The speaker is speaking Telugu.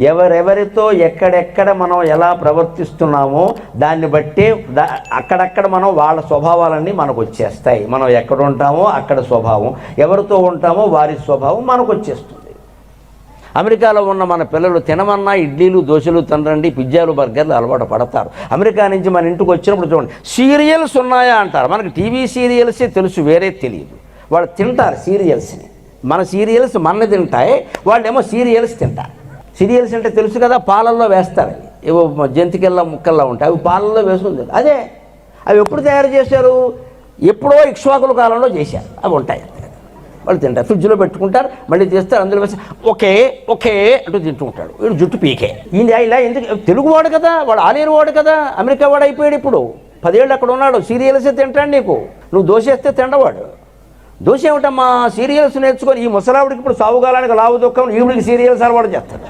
ఎవరెవరితో ఎక్కడెక్కడ మనం ఎలా ప్రవర్తిస్తున్నామో దాన్ని బట్టి దా- అక్కడక్కడ మనం వాళ్ళ స్వభావాలన్నీ మనకు వచ్చేస్తాయి. మనం ఎక్కడ ఉంటామో అక్కడ స్వభావం. ఎవరితో ఉంటామో వారి స్వభావం మనకు వచ్చేస్తుంది. అమెరికాలో ఉన్న మన పిల్లలు తినమన్నా ఇడ్లీలు దోశలు తినరండి పిజ్జాలు బర్గర్లు అలవాటు పడతారు. అమెరికా నుంచి మన ఇంటికి వచ్చినప్పుడు చూడండి సీరియల్స్ ఉన్నాయా అంటారు. మనకి టీవీ సీరియల్సే తెలుసు వేరే తెలియదు. వాళ్ళు తింటారు సీరియల్స్ని. మన సీరియల్స్ మన తింటాయి వాళ్ళేమో సీరియల్స్ తింటారు. సీరియల్స్ అంటే తెలుసు కదా పాలల్లో వేస్తారు. ఏవో జంతికల్లా ముక్కల్లా ఉంటాయి అవి పాలల్లో వేసుకుంది అదే అవి ఎప్పుడు తయారు చేశారు? ఎప్పుడో ఇక్ష్వాకుల కాలంలో చేశారు. అవి ఉంటాయి. వాళ్ళు తింటారు. ఫ్రిడ్జ్లో పెట్టుకుంటారు మళ్ళీ తీస్తారు అందులో వేసి ఒకే ఒకే అంటూ తింటూ ఉంటాడు. వీడు జుట్టు పీకే. ఈయన ఇలా ఎందుకు? తెలుగు వాడు కదా వాడు ఆలేరు వాడు కదా అమెరికా వాడు అయిపోయాడు ఇప్పుడు. పదేళ్ళు అక్కడ ఉన్నాడు. సీరియల్సే తింటాడు నీకు. నువ్వు దోశ తిండవాడు. దోశ ఏమిటమ్మా? సీరియల్స్ నేర్చుకొని ఈ ముసలావిడికి ఇప్పుడు సావుగాలానికి లావు దుఃఖం ఈవిడికి సీరియల్స్ అలవాటు చేస్తాడు.